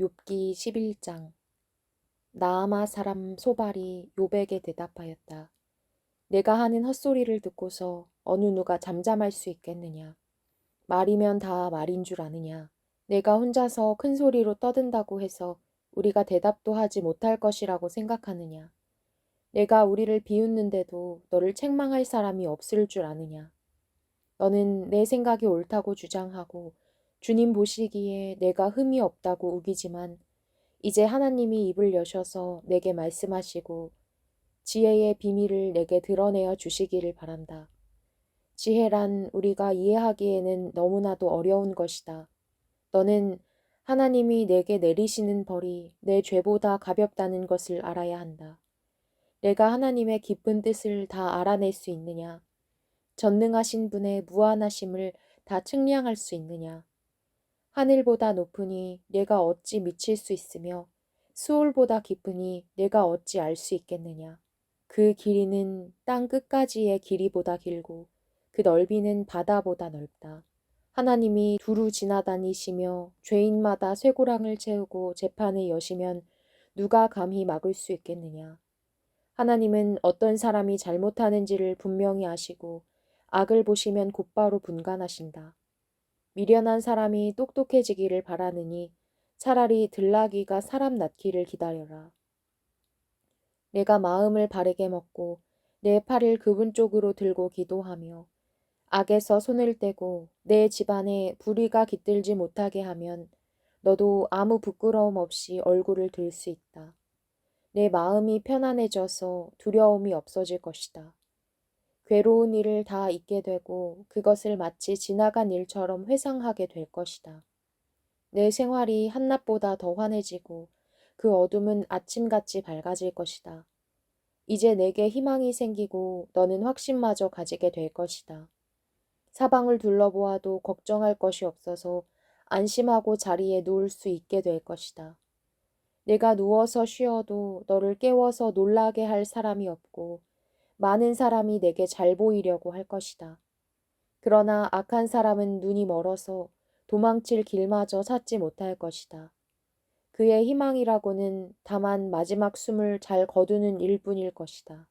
욥기 11장 나아마 사람 소발이 욥에게 대답하였다. 내가 하는 헛소리를 듣고서 어느 누가 잠잠할 수 있겠느냐? 말이면 다 말인 줄 아느냐? 내가 혼자서 큰 소리로 떠든다고 해서 우리가 대답도 하지 못할 것이라고 생각하느냐? 내가 우리를 비웃는데도 너를 책망할 사람이 없을 줄 아느냐? 너는 내 생각이 옳다고 주장하고 주님 보시기에 내가 흠이 없다고 우기지만 이제 하나님이 입을 여셔서 내게 말씀하시고 지혜의 비밀을 내게 드러내어 주시기를 바란다. 지혜란 우리가 이해하기에는 너무나도 어려운 것이다. 너는 하나님이 내게 내리시는 벌이 내 죄보다 가볍다는 것을 알아야 한다. 내가 하나님의 깊은 뜻을 다 알아낼 수 있느냐? 전능하신 분의 무한하심을 다 측량할 수 있느냐? 하늘보다 높으니 내가 어찌 미칠 수 있으며 수월보다 깊으니 내가 어찌 알 수 있겠느냐? 그 길이는 땅 끝까지의 길이보다 길고 그 넓이는 바다보다 넓다. 하나님이 두루 지나다니시며 죄인마다 쇠고랑을 채우고 재판을 여시면 누가 감히 막을 수 있겠느냐? 하나님은 어떤 사람이 잘못하는지를 분명히 아시고 악을 보시면 곧바로 분간하신다. 미련한 사람이 똑똑해지기를 바라느니 차라리 들나귀가 사람 낳기를 기다려라. 내가 마음을 바르게 먹고 내 팔을 그분 쪽으로 들고 기도하며 악에서 손을 떼고 내 집안에 불의가 깃들지 못하게 하면 너도 아무 부끄러움 없이 얼굴을 들 수 있다. 내 마음이 편안해져서 두려움이 없어질 것이다. 괴로운 일을 다 잊게 되고 그것을 마치 지나간 일처럼 회상하게 될 것이다. 내 생활이 한낮보다 더 환해지고 그 어둠은 아침같이 밝아질 것이다. 이제 내게 희망이 생기고 너는 확신마저 가지게 될 것이다. 사방을 둘러보아도 걱정할 것이 없어서 안심하고 자리에 누울 수 있게 될 것이다. 내가 누워서 쉬어도 너를 깨워서 놀라게 할 사람이 없고 많은 사람이 내게 잘 보이려고 할 것이다. 그러나 악한 사람은 눈이 멀어서 도망칠 길마저 찾지 못할 것이다. 그의 희망이라고는 다만 마지막 숨을 잘 거두는 일뿐일 것이다.